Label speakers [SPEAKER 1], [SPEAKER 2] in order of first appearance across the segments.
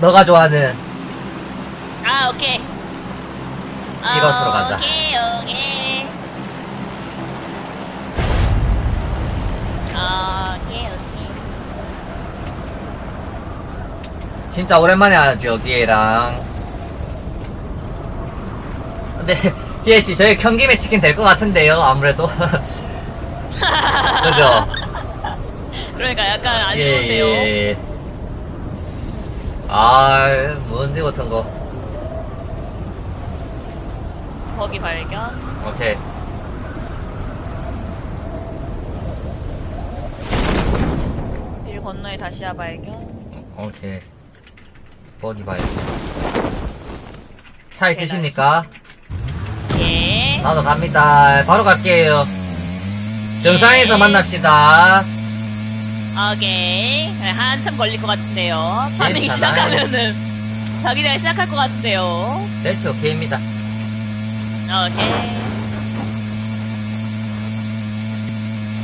[SPEAKER 1] 너가 좋아하는
[SPEAKER 2] 아 오케이
[SPEAKER 1] 이것으로 가자.
[SPEAKER 2] 오케이 오케이 오케이 오케이
[SPEAKER 1] 진짜 오랜만에 하죠 기회랑 근데 기회씨 저희 경기매 치킨 될 것 같은데요 아무래도 그죠?
[SPEAKER 2] 그러니까 약간 안
[SPEAKER 1] 예,
[SPEAKER 2] 좋은데요
[SPEAKER 1] 예. 아 뭔지 같은 거?
[SPEAKER 2] 거기 발견.
[SPEAKER 1] 오케이.
[SPEAKER 2] 길 건너에 다시야 발견.
[SPEAKER 1] 오케이. 버기 봐요 차 있으십니까?
[SPEAKER 2] 예.
[SPEAKER 1] 나도 갑니다. 바로 갈게요. 정상에서
[SPEAKER 2] 네.
[SPEAKER 1] 만납시다
[SPEAKER 2] 오케이 네, 한참 걸릴 것 같은데요. 파밍
[SPEAKER 1] 괜찮아요.
[SPEAKER 2] 시작하면은 자기장 시작할 것 같은데요.
[SPEAKER 1] 대체 오케이입니다.
[SPEAKER 2] 오케이.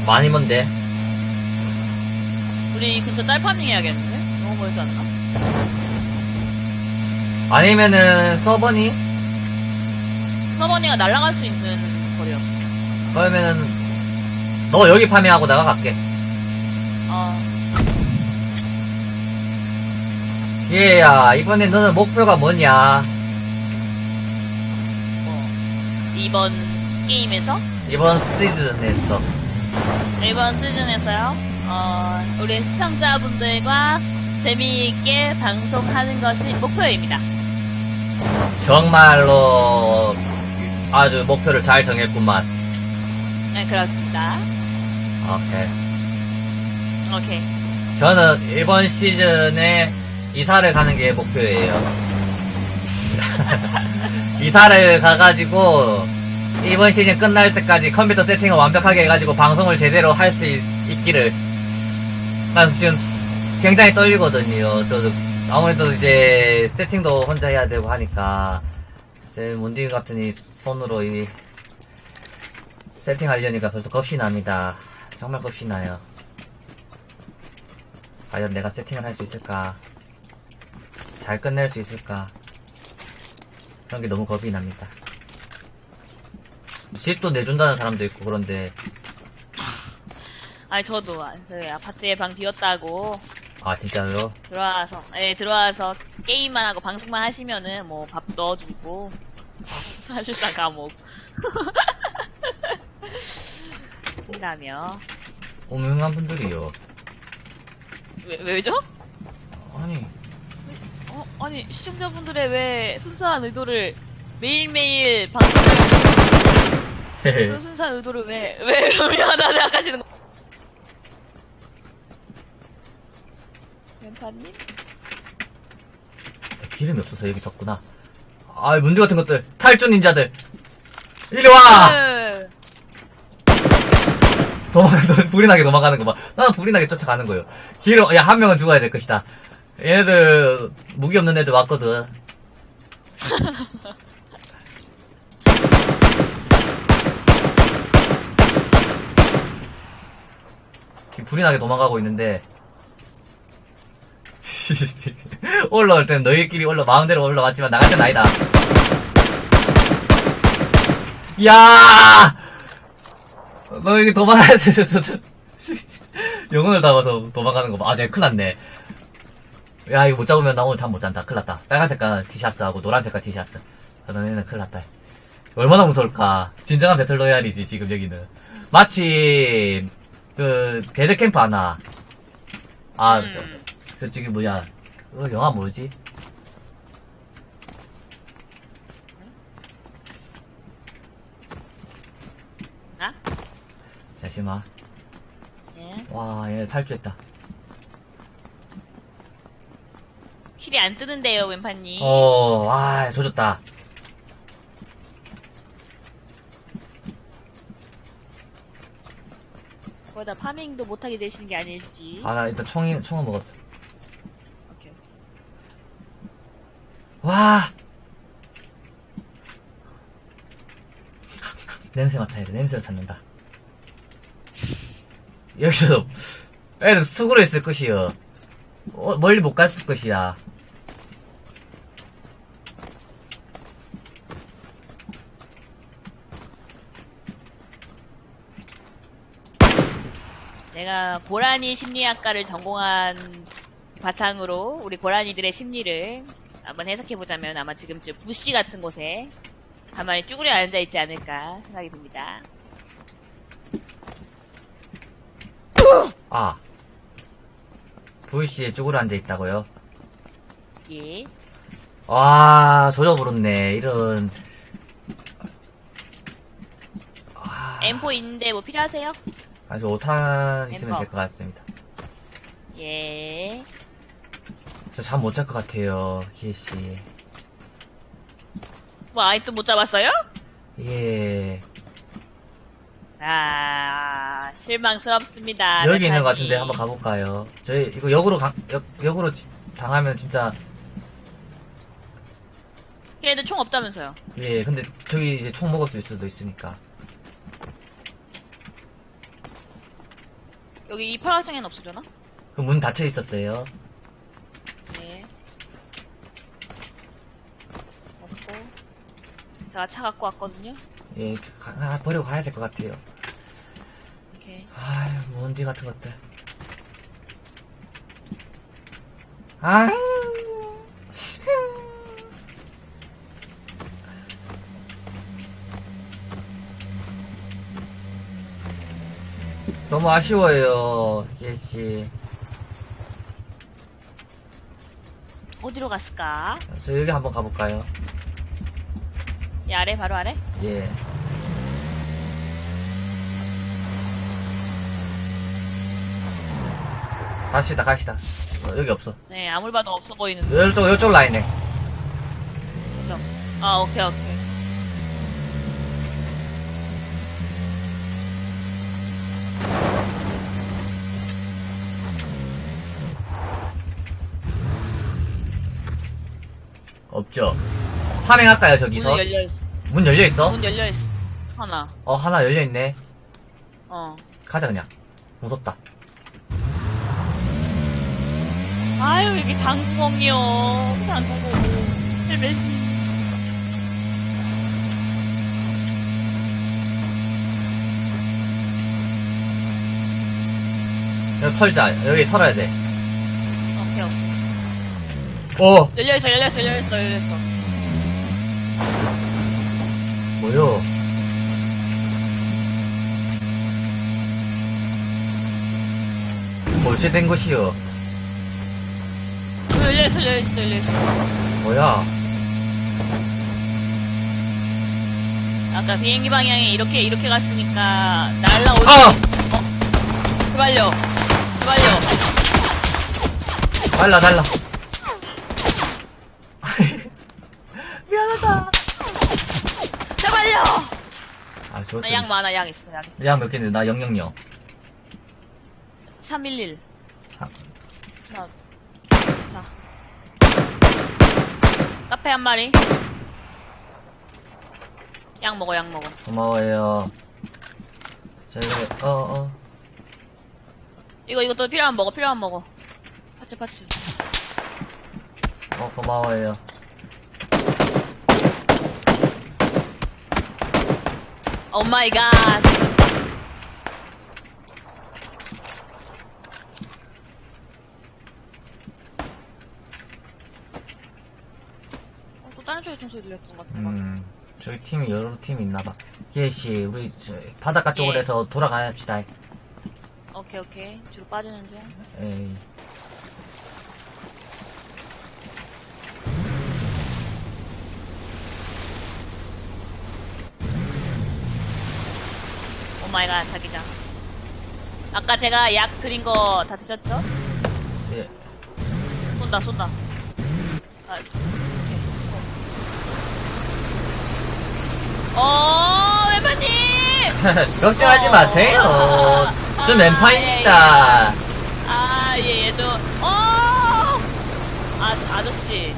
[SPEAKER 1] 많이 먼데.
[SPEAKER 2] 우리 근처 짤 파밍 해야겠는데? 너무 멀지 않나?
[SPEAKER 1] 아니면은 서버니?
[SPEAKER 2] 서버니가 날아갈 수 있는 거리였어.
[SPEAKER 1] 그러면은 너 여기 파밍하고 내가 갈게
[SPEAKER 2] 어
[SPEAKER 1] 얘야 이번에 너는 목표가 뭐냐?
[SPEAKER 2] 뭐, 이번 게임에서?
[SPEAKER 1] 이번 시즌에서.
[SPEAKER 2] 이번 시즌에서요? 어, 우리 시청자분들과 재미있게 방송하는 것이 목표입니다.
[SPEAKER 1] 정말로 아주 목표를 잘 정했구만.
[SPEAKER 2] 네 그렇습니다.
[SPEAKER 1] 오케이.
[SPEAKER 2] 오케이.
[SPEAKER 1] 저는 이번 시즌에 이사를 가는 게 목표예요. 이사를 가가지고 이번 시즌 끝날 때까지 컴퓨터 세팅을 완벽하게 해가지고 방송을 제대로 할 수 있기를. 난 지금 굉장히 떨리거든요. 저도 아무래도 이제 세팅도 혼자 해야 되고 하니까 제 문디 같은 이 손으로 이 세팅하려니까 벌써 겁이 납니다. 정말 겁이 나요. 과연 내가 세팅을 할 수 있을까 잘 끝낼 수 있을까? 그런 게 너무 겁이 납니다. 집도 내준다는 사람도 있고 그런데.
[SPEAKER 2] 아니 저도 아, 그 아파트에 방 비었다고
[SPEAKER 1] 아 진짜요?
[SPEAKER 2] 들어와서 예 들어와서 게임만 하고 방송만 하시면은 뭐 밥 넣어주고 사실상 감옥 이라며.
[SPEAKER 1] 유명한 분들이요.
[SPEAKER 2] 왜 왜죠?
[SPEAKER 1] 아니
[SPEAKER 2] 어 아니 시청자분들의 왜 순수한 의도를 매일매일 방송을 그 순수한 의도를 왜왜 의미하다 생각하시는 거? 왼파님?
[SPEAKER 1] 기름이 없어서 여기 섰구나 아 문제 같은 것들 탈주 닌자들 이리 와!
[SPEAKER 2] 네.
[SPEAKER 1] 도망, 불이 나게 도망가는 거 봐. 나는 불이 나게 쫓아가는 거요. 길을, 야, 한 명은 죽어야 될 것이다. 얘네들, 무기 없는 애들 왔거든. 지금 불이 나게 도망가고 있는데. 올라올 때는 너희끼리 올라, 마음대로 올라왔지만 나갈 땐 아니다. 야! 너 여기 도망가야 돼. 영혼을 담아서 도망가는 거 봐. 아, 쟤 큰일 났네. 야, 이거 못 잡으면 나 오늘 잠 못 잔다. 큰일 났다. 빨간 색깔 티셔츠하고 노란 색깔 티셔츠. 아, 너네는 큰일 났다. 얼마나 무서울까. 진정한 배틀로얄이지, 지금 여기는. 마치, 그, 데드 캠프 하나. 아,
[SPEAKER 2] 음.
[SPEAKER 1] 그, 저기 뭐야. 그 영화 뭐지?
[SPEAKER 2] 아?
[SPEAKER 1] 잠시만.
[SPEAKER 2] 예.
[SPEAKER 1] 와, 얘 탈주했다.
[SPEAKER 2] 킬이 안 뜨는데요, 왼파님.
[SPEAKER 1] 어, 와, 조졌다.
[SPEAKER 2] 거기다 파밍도 못하게 되시는 게 아닐지.
[SPEAKER 1] 아, 나 일단 총이, 총을 먹었어.
[SPEAKER 2] 오케이.
[SPEAKER 1] 와! 냄새 맡아야 돼. 냄새를 찾는다. 여기서 애들 수구로 있을 것이여. 어, 멀리 못 갔을 것이야.
[SPEAKER 2] 고라니 심리학과를 전공한 바탕으로 우리 고라니들의 심리를 한번 해석해보자면 아마 지금쯤 부시 같은 곳에 가만히 쭈그려 앉아있지 않을까 생각이 듭니다.
[SPEAKER 1] 아. VC에 쪼그려 앉아있다고요?
[SPEAKER 2] 예.
[SPEAKER 1] 와, 조져버렸네. 이런. 아,
[SPEAKER 2] M4 있는데 뭐 필요하세요?
[SPEAKER 1] 아주 5탄 있으면. 될 것 같습니다.
[SPEAKER 2] 예.
[SPEAKER 1] 저 잠 못 잘 것 같아요, 기혜씨.
[SPEAKER 2] 뭐 아직도 못 잡았어요?
[SPEAKER 1] 예.
[SPEAKER 2] 아, 실망스럽습니다.
[SPEAKER 1] 여기 있는 것. 같은데 한번 가볼까요? 저희 이거 역으로 강, 역, 역으로 지- 당하면 진짜
[SPEAKER 2] 걔네들 총 없다면서요.
[SPEAKER 1] 예 근데 저기 이제 총 먹을 수 있을 수도 있으니까
[SPEAKER 2] 여기 이 파란색에는 없으려나?
[SPEAKER 1] 그 문 닫혀 있었어요
[SPEAKER 2] 네. 없고. 제가 차 갖고 왔거든요.
[SPEAKER 1] 예 가, 아, 버리고 가야 될 것 같아요
[SPEAKER 2] 이렇게.
[SPEAKER 1] 아유 먼지 같은 것들 아 너무 아쉬워요 예씨
[SPEAKER 2] 어디로 갔을까?
[SPEAKER 1] 저 여기 한번 가볼까요?
[SPEAKER 2] 이 아래, 바로 아래?
[SPEAKER 1] 예. 갑시다, 갑시다. 어, 여기 없어.
[SPEAKER 2] 네, 아무리 봐도 없어 보이는데.
[SPEAKER 1] 이쪽, 이쪽 라인에.
[SPEAKER 2] 그죠? 아, 오케이, 오케이.
[SPEAKER 1] 없죠. 파밍할까요, 저기서?
[SPEAKER 2] 문 열려 있어.
[SPEAKER 1] 문 열려 있어?
[SPEAKER 2] 문 열려 있어. 하나.
[SPEAKER 1] 어, 하나 열려 있네.
[SPEAKER 2] 어.
[SPEAKER 1] 가자, 그냥. 무섭다.
[SPEAKER 2] 아유, 이게 당구공이요. 당구공. 헬멧이.
[SPEAKER 1] 여기 털자. 여기 털어야 돼.
[SPEAKER 2] 오! 열려있어, 열려있어, 열려있어, 열려있어.
[SPEAKER 1] 뭐요? 어찌 된 것이요?
[SPEAKER 2] 어, 열려있어, 열려있어, 열려있어.
[SPEAKER 1] 뭐야?
[SPEAKER 2] 아까 비행기 방향이 이렇게, 이렇게 갔으니까, 날라올
[SPEAKER 1] 아!
[SPEAKER 2] 제발요. 제발요.
[SPEAKER 1] 달라, 달라. 미안하다.
[SPEAKER 2] 제발요!
[SPEAKER 1] 아, 저것도.
[SPEAKER 2] 나양 많아, 양 있어, 양 있어.
[SPEAKER 1] 양몇 개인데, 나 000.
[SPEAKER 2] 311.
[SPEAKER 1] 삼.
[SPEAKER 2] 자. 자. 카페 한 마리. 양 먹어, 양 먹어.
[SPEAKER 1] 고마워요. 제가, 어, 어.
[SPEAKER 2] 이거, 이거 또 필요하면 먹어, 필요하면 먹어. 파츠, 파츠.
[SPEAKER 1] 어, 고마워요.
[SPEAKER 2] 오 마이 갓. 어, 또 다른 쪽에 총소리 들렸던 것 같은 거.
[SPEAKER 1] 음, 저희 팀이 여러 팀이 있나봐. 기혜 씨, 우리, 저, 바닷가 쪽으로
[SPEAKER 2] 예.
[SPEAKER 1] 해서 돌아가합시다.
[SPEAKER 2] 오케이, 오케이. 뒤로 빠지는 중.
[SPEAKER 1] 에이.
[SPEAKER 2] 마이 갓, 자기장. 아까 제가 약 드린 거 다 드셨죠?
[SPEAKER 1] 예.
[SPEAKER 2] 쏜다, 쏜다. 아, 오케이. 어, 왼파님!
[SPEAKER 1] 걱정하지
[SPEAKER 2] 어.
[SPEAKER 1] 마세요. 전
[SPEAKER 2] 아,
[SPEAKER 1] 왼파입니다.
[SPEAKER 2] 아, 예, 예, 저, 어! 아, 저 아저씨.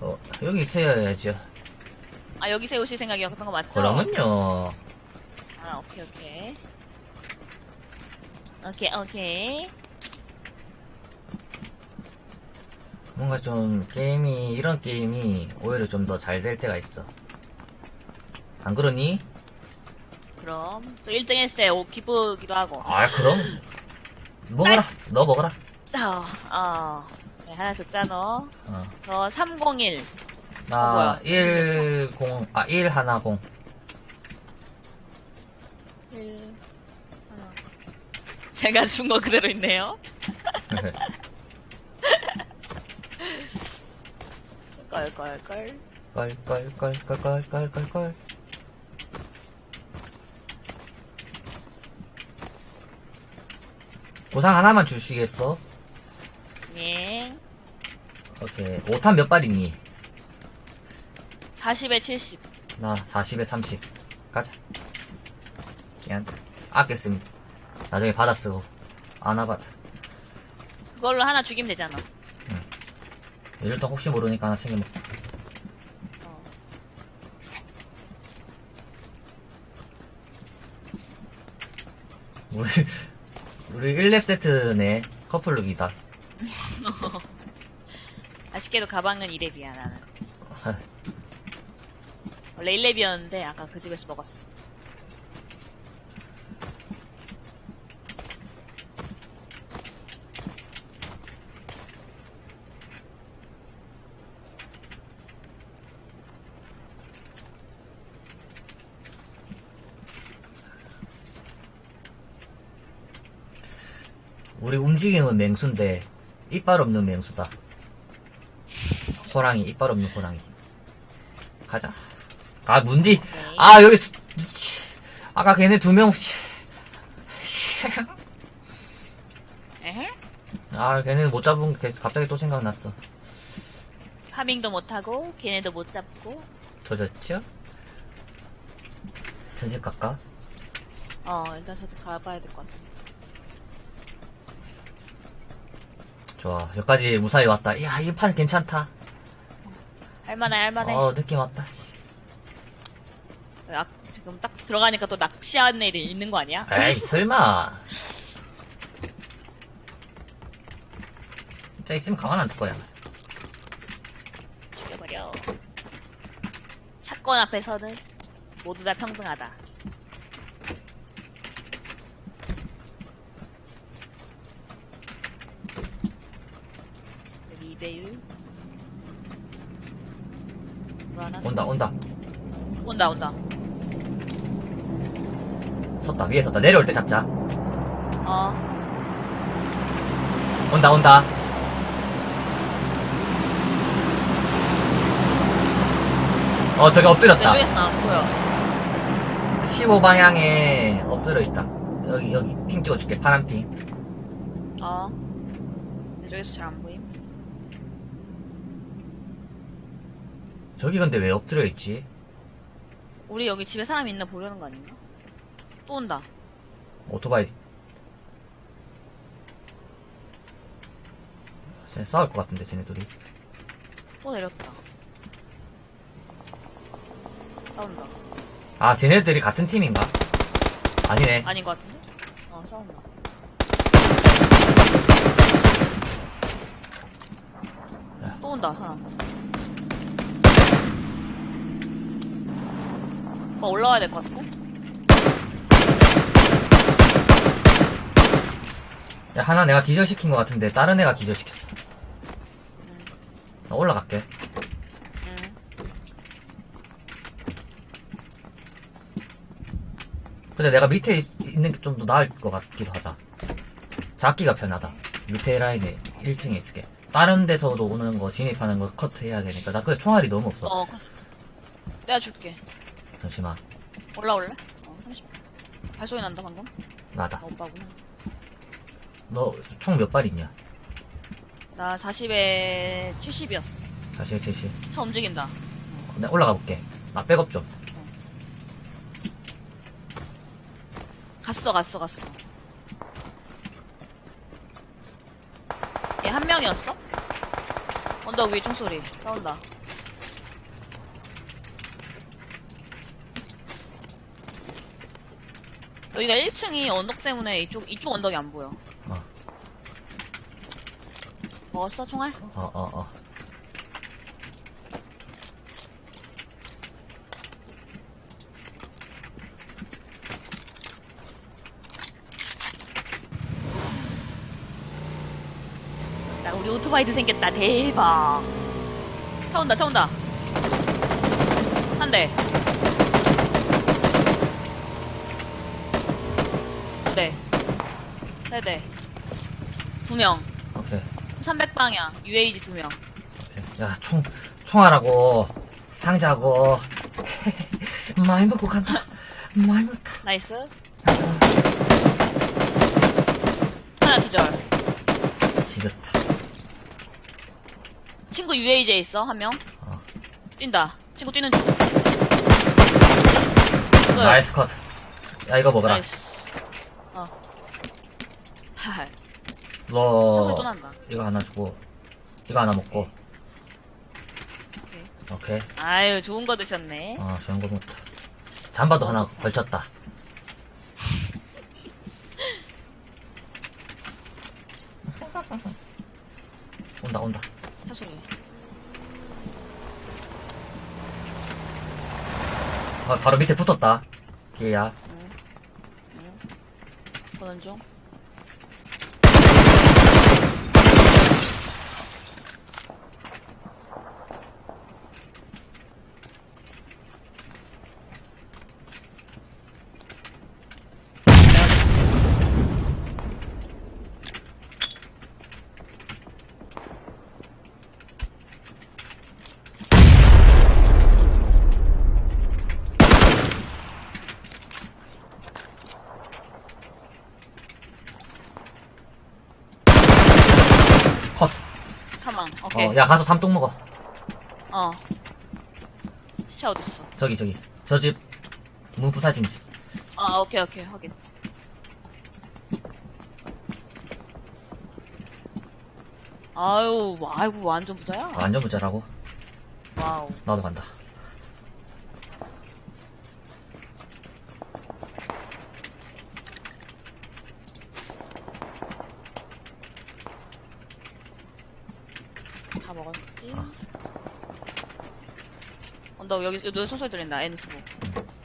[SPEAKER 1] 어, 여기 세워야죠.
[SPEAKER 2] 아, 여기 세우실 생각이었던 거 맞죠?
[SPEAKER 1] 그러면요.
[SPEAKER 2] 아, 오케이, 오케이. 오케이, 오케이.
[SPEAKER 1] 뭔가 좀 게임이 이런 게임이 오히려 좀 더 잘 될 때가 있어. 안 그러니?
[SPEAKER 2] 그럼 또 1등 했을 때 오, 기쁘기도 하고.
[SPEAKER 1] 아, 그럼. 먹어라. 너 먹어라.
[SPEAKER 2] 어, 어. 네, 하나 줬잖아.
[SPEAKER 1] 어.
[SPEAKER 2] 저 301.
[SPEAKER 1] 나,
[SPEAKER 2] 뭐야?
[SPEAKER 1] 1, 0, 아, 1, 하나, 0.
[SPEAKER 2] 1. 하나. 제가 준 거 그대로 있네요. 껄껄껄.
[SPEAKER 1] 껄, 껄, 껄, 껄, 껄, 껄, 껄, 껄. 보상 하나만 주시겠어?
[SPEAKER 2] 예.
[SPEAKER 1] 오케이. 5탄 몇 발 있니?
[SPEAKER 2] 40에 70.
[SPEAKER 1] 나 40에 30. 가자. 그냥, 아꼈습니다. 나중에 받아 쓰고. 안 와봐다.
[SPEAKER 2] 그걸로 하나 죽이면 되잖아.
[SPEAKER 1] 이럴 때 혹시 모르니까 하나 챙겨 먹
[SPEAKER 2] 어.
[SPEAKER 1] 우리, 우리 1렙 세트네. 커플룩이다.
[SPEAKER 2] 아쉽게도 가방은 2렙이야, 나는. 1렙이었는데, 아까 그 집에서 먹었어.
[SPEAKER 1] 우리 움직임은 맹수인데, 이빨 없는 맹수다. 호랑이, 이빨 없는 호랑이. 가자. 아, 문디. 아, 여기, 수- 씨. 아까 걔네 두 명, 씨. 씨.
[SPEAKER 2] 에헤?
[SPEAKER 1] 아, 걔네 못 잡은 게 갑자기 또 생각났어.
[SPEAKER 2] 파밍도 못하고, 걔네도 못 잡고.
[SPEAKER 1] 조졌죠? 전집 갈까?
[SPEAKER 2] 어, 일단 저도 가봐야 될 것 같아.
[SPEAKER 1] 좋아. 여기까지 무사히 왔다. 야, 이 판 괜찮다.
[SPEAKER 2] 할만해, 할만해.
[SPEAKER 1] 어, 느낌 왔다. 씨.
[SPEAKER 2] 아, 지금 딱 들어가니까 또 낚시하는 애들이 있는 거 아니야?
[SPEAKER 1] 에이, 설마. 진짜 있으면 가만 안 둘 거야.
[SPEAKER 2] 죽여버려. 사건 앞에서는 모두 다 평등하다. 여기 2배율. 불안하네.
[SPEAKER 1] 온다, 온다.
[SPEAKER 2] 온다, 온다.
[SPEAKER 1] 섰다, 위에 섰다. 내려올 때 잡자.
[SPEAKER 2] 어,
[SPEAKER 1] 온다, 온다. 어, 저기 엎드렸다.
[SPEAKER 2] 안 보여.
[SPEAKER 1] 15방향에 엎드려 있다. 여기, 여기, 핑 찍어줄게. 파란 핑.
[SPEAKER 2] 어. 내쪽에서 잘 안 보임.
[SPEAKER 1] 저기 근데 왜 엎드려 있지?
[SPEAKER 2] 우리 여기 집에 사람 있나 보려는 거 아닌가? 또 온다.
[SPEAKER 1] 오토바이. 쟤네 싸울 것 같은데, 쟤네 둘이.
[SPEAKER 2] 또 내렸다. 싸운다.
[SPEAKER 1] 아, 쟤네들이 같은 팀인가? 아니네.
[SPEAKER 2] 아닌 것 같은데? 어, 싸운다. 또 온다, 사람. 어, 올라와야 될 것 같은데?
[SPEAKER 1] 야, 하나 내가 기절시킨 것 같은데, 다른 애가 기절시켰어. 나 올라갈게.
[SPEAKER 2] 응.
[SPEAKER 1] 근데 내가 밑에 있, 는 게 좀 더 나을 것 같기도 하다. 잡기가 편하다. 밑에 라인에 1층에 있을게. 다른 데서도 오는 거, 진입하는 거 커트해야 되니까. 나 근데 총알이 너무 없어.
[SPEAKER 2] 어, 내가 줄게.
[SPEAKER 1] 잠시만.
[SPEAKER 2] 올라올래? 어, 30. 발소리 난다, 방금?
[SPEAKER 1] 나다.
[SPEAKER 2] 나 오빠구나.
[SPEAKER 1] 너 총 몇 발 있냐?
[SPEAKER 2] 나 40에 70이었어.
[SPEAKER 1] 다시, 제시.
[SPEAKER 2] 차 움직인다.
[SPEAKER 1] 내가 올라가 볼게. 나 백업 좀.
[SPEAKER 2] 갔어, 갔어, 갔어. 얘 한 명이었어? 언덕 위에 총소리. 싸운다. 여기가 1층이 언덕 때문에 이쪽, 이쪽 언덕이 안 보여. 먹었어 총알?
[SPEAKER 1] 어, 어, 어.
[SPEAKER 2] 나 우리 오토바이도 생겼다 대박. 차 온다 차 온다. 한 대. 두 대. 세 대. 두 명.
[SPEAKER 1] 오케이.
[SPEAKER 2] 300방향. UAG 두 명.
[SPEAKER 1] 오케이. 야, 총, 총알하고, 상자하고, 많이 먹고 간다. 많이 먹다.
[SPEAKER 2] 나이스. 하나 기절.
[SPEAKER 1] 지겼다.
[SPEAKER 2] 친구 UAG에 있어, 한 명.
[SPEAKER 1] 어.
[SPEAKER 2] 뛴다. 친구 뛰는 중. 끝.
[SPEAKER 1] 나이스 컷. 야, 이거 먹어라.
[SPEAKER 2] 나이스. 어. 또 난다.
[SPEAKER 1] 이거 하나 주고, 이거 하나 먹고.
[SPEAKER 2] 오케이.
[SPEAKER 1] 오케이.
[SPEAKER 2] 아유, 좋은 거 드셨네.
[SPEAKER 1] 어, 좋은 거 먹다. 잠바도 하나 걸쳤다. 온다, 온다.
[SPEAKER 2] 사소리.
[SPEAKER 1] 바, 바로 밑에 붙었다. 기야.
[SPEAKER 2] 보는 중.
[SPEAKER 1] 컷. 어, 야, 가서 삼뚝 먹어.
[SPEAKER 2] 어. 시차 어딨어?
[SPEAKER 1] 저기, 저기. 저 집, 무부사진 집.
[SPEAKER 2] 아, 오케이, 오케이. 확인. 아유, 아이고, 완전 부자야?
[SPEAKER 1] 완전 부자라고.
[SPEAKER 2] 와우.
[SPEAKER 1] 나도 간다. 아.
[SPEAKER 2] 언덕, 여기, 여기 소설 들린다, N15.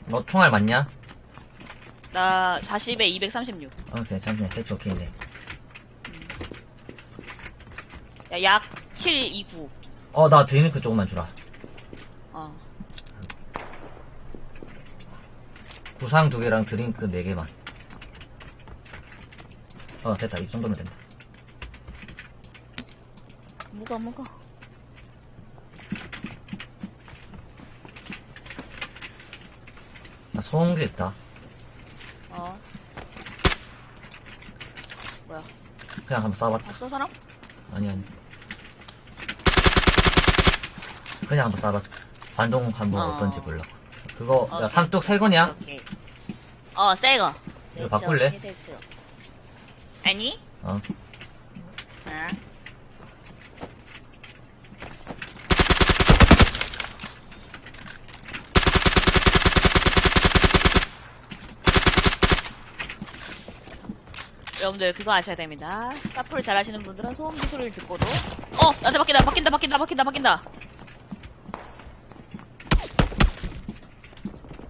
[SPEAKER 1] 너 총알 맞냐?
[SPEAKER 2] 나 40에 236.
[SPEAKER 1] 어, 괜찮네. 대충 오케이, 이제.
[SPEAKER 2] 야, 약 729.
[SPEAKER 1] 어, 나 드링크 조금만 주라.
[SPEAKER 2] 어.
[SPEAKER 1] 구상 두 개랑 드링크 네 개만. 어, 됐다. 이 정도면 된다.
[SPEAKER 2] 뭐가, 뭐가.
[SPEAKER 1] 소음기 있다.
[SPEAKER 2] 어. 뭐야.
[SPEAKER 1] 그냥 한번 쏴봤다.
[SPEAKER 2] 봤어, 사람?
[SPEAKER 1] 아니, 아니. 그냥 한번 쏴봤어. 반동 한번
[SPEAKER 2] 어.
[SPEAKER 1] 어 떤지 보려고. 그거, 야,
[SPEAKER 2] 오케이.
[SPEAKER 1] 삼뚝 세 거냐?
[SPEAKER 2] 오케이. 어, 새 거.
[SPEAKER 1] 이거 바꿀래?
[SPEAKER 2] 아니?
[SPEAKER 1] 어.
[SPEAKER 2] 아. 여러분들 그거 아셔야 됩니다. 사프를 잘하시는 분들은 소음기 소리를 듣고도 어! 나한테 바뀐다 바뀐다 바뀐다 바뀐다 바뀐다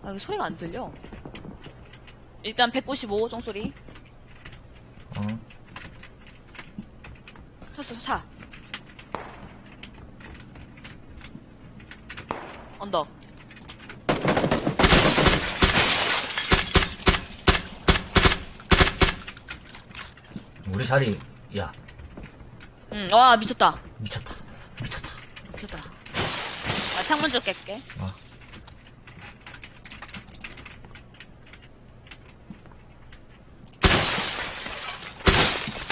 [SPEAKER 2] 아 여기 소리가 안 들려 일단 195 종소리
[SPEAKER 1] 어.
[SPEAKER 2] 탔어 차 언덕
[SPEAKER 1] 우리 자리, 야,
[SPEAKER 2] 응 와 미쳤다.
[SPEAKER 1] 미쳤다. 미쳤다.
[SPEAKER 2] 미쳤다. 아 창문 좀 깰게.
[SPEAKER 1] 어.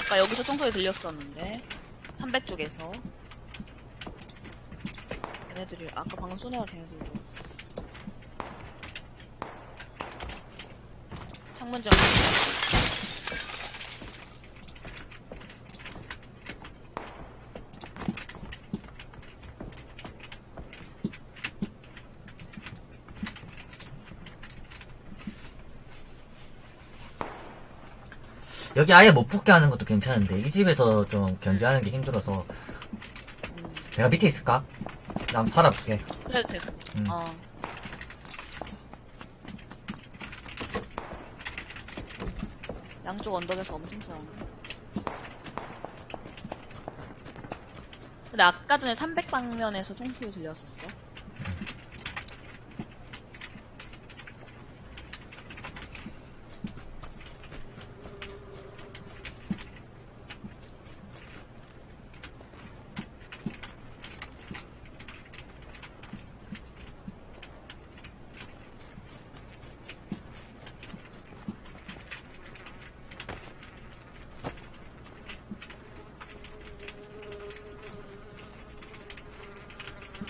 [SPEAKER 2] 아까 여기서 총소리 들렸었는데 300쪽에서. 얘네들이 아까 방금 쏘내가 걔네들고 창문 좀
[SPEAKER 1] 여기 아예 못 붙게 하는 것도 괜찮은데, 이 집에서 좀 견제하는 게 힘들어서. 내가 밑에 있을까? 나 한번 살아볼게.
[SPEAKER 2] 그래도 돼
[SPEAKER 1] 음.
[SPEAKER 2] 어. 양쪽 언덕에서 엄청 싸우네 근데 아까 전에 300방면에서 총소리 들렸었어.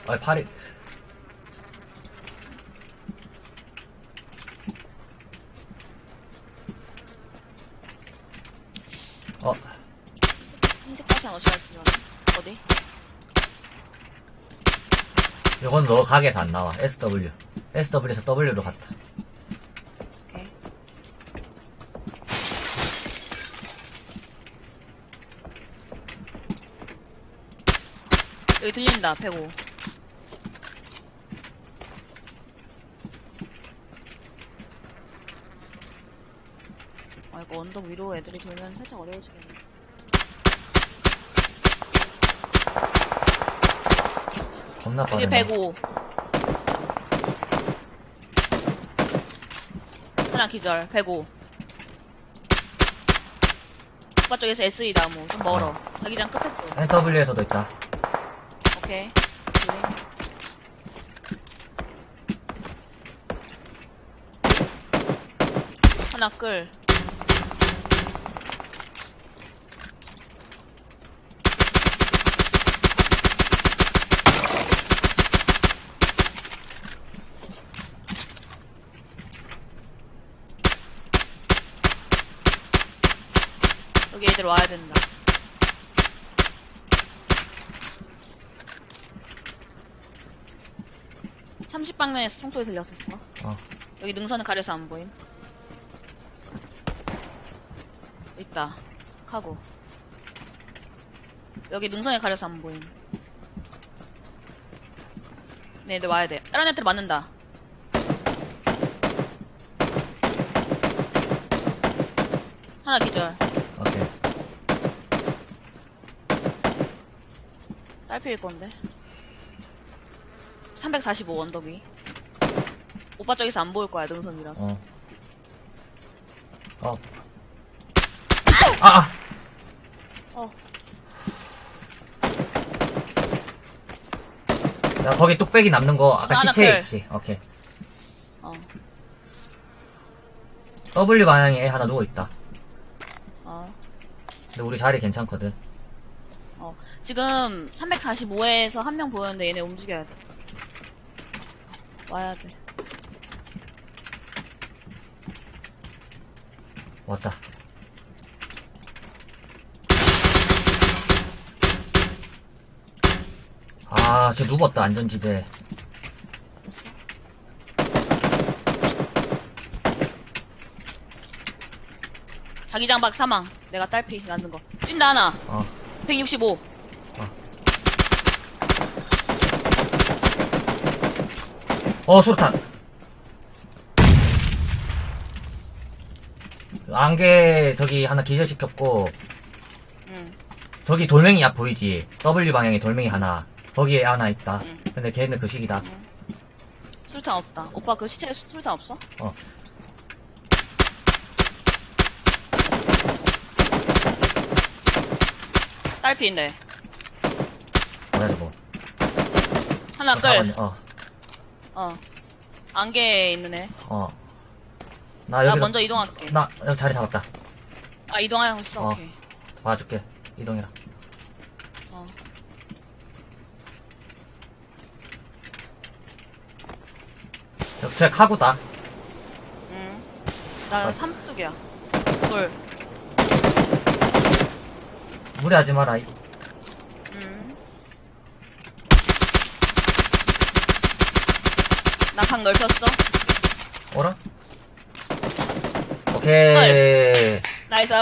[SPEAKER 1] 아, 팔이. 어,
[SPEAKER 2] 흰색 바지 안 옷이었으면 어디?
[SPEAKER 1] 이건 너 가게에서 안 나와. SW. SW에서 W로 갔다.
[SPEAKER 2] 오케이. 여기 들린다, 105. 아, 이거 언덕 위로 애들이 돌면 살짝 어려워지겠네.
[SPEAKER 1] 겁나
[SPEAKER 2] 여기
[SPEAKER 1] 빠르네.
[SPEAKER 2] 105. 하나 기절, 105. 오빠 쪽에서 SE 나무, 좀 멀어. 자기장 끝에 쪽.
[SPEAKER 1] NW에서도 있다.
[SPEAKER 2] 오케이. 하나 끌. 여기 애들 와야 된다. 삼십 방면에서 총소리 들렸었어.
[SPEAKER 1] 어.
[SPEAKER 2] 여기 능선을 가려서 안 보임. 있다. 카고. 여기 능선에 가려서 안 보임. 네, 네 와야 돼. 다른 애들 맞는다. 하나 기절.
[SPEAKER 1] 오케이.
[SPEAKER 2] 딸피일 건데. 345 언덕이. 오빠 쪽에서 안 보일 거야, 능선이라서.
[SPEAKER 1] 어. 어. 아! 아!
[SPEAKER 2] 어.
[SPEAKER 1] 야, 거기 뚝배기 남는 거 아까
[SPEAKER 2] 하나
[SPEAKER 1] 시체에
[SPEAKER 2] 클.
[SPEAKER 1] 있지. 오케이.
[SPEAKER 2] 어.
[SPEAKER 1] W 방향에 애 하나 누워 있다.
[SPEAKER 2] 어.
[SPEAKER 1] 근데 우리 자리 괜찮거든.
[SPEAKER 2] 어. 지금 345에서 한 명 보였는데 얘네 움직여야 돼. 와야 돼.
[SPEAKER 1] 왔다. 아, 쟤 누웠다, 안전지대.
[SPEAKER 2] 자기장 박 사망. 내가 딸피 맞는 거. 뛴다 하나.
[SPEAKER 1] 어.
[SPEAKER 2] 165.
[SPEAKER 1] 어, 수류탄. 안개, 저기 하나 기절시켰고,
[SPEAKER 2] 응.
[SPEAKER 1] 저기 돌멩이 앞 보이지? W 방향에 돌멩이 하나. 거기에 하나 있다.
[SPEAKER 2] 응.
[SPEAKER 1] 근데 걔는 그 시기다.
[SPEAKER 2] 술탄 없다. 오빠 그 시체에 수- 술탄 없어?
[SPEAKER 1] 어.
[SPEAKER 2] 딸피인데.
[SPEAKER 1] 뭐야, 저거.
[SPEAKER 2] 하나
[SPEAKER 1] 어,
[SPEAKER 2] 끌.
[SPEAKER 1] 잡았네. 어,
[SPEAKER 2] 어. 안개에 있는 애.
[SPEAKER 1] 어. 나
[SPEAKER 2] 나
[SPEAKER 1] 여기서,
[SPEAKER 2] 먼저 이동할게.
[SPEAKER 1] 나, 여기 자리 잡았다.
[SPEAKER 2] 아, 이동하고 있어?
[SPEAKER 1] 어.
[SPEAKER 2] 오케이.
[SPEAKER 1] 봐줄게. 이동해라.
[SPEAKER 2] 어.
[SPEAKER 1] 저, 쟤 카구다.
[SPEAKER 2] 응. 나
[SPEAKER 1] 아.
[SPEAKER 2] 삼뚝이야. 돌.
[SPEAKER 1] 무리하지 마라. 이-
[SPEAKER 2] 응. 나각 넓혔어?
[SPEAKER 1] 어라? 오케이.
[SPEAKER 2] 나이스.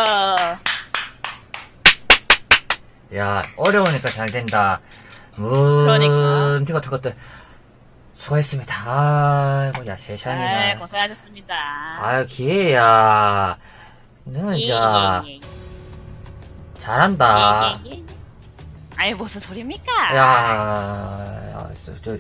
[SPEAKER 1] 야, 어려우니까 잘 된다. 문,
[SPEAKER 2] 그러니까.
[SPEAKER 1] 이거 그것들 수고했습니다. 아이고, 야,
[SPEAKER 2] 네,
[SPEAKER 1] 세상에나.
[SPEAKER 2] 고생하셨습니다.
[SPEAKER 1] 아유, 기회야. 너는
[SPEAKER 2] 예, 예, 예.
[SPEAKER 1] 잘한다.
[SPEAKER 2] 예, 예, 예. 아니 무슨 소리입니까?
[SPEAKER 1] 야, 야, 저, 저,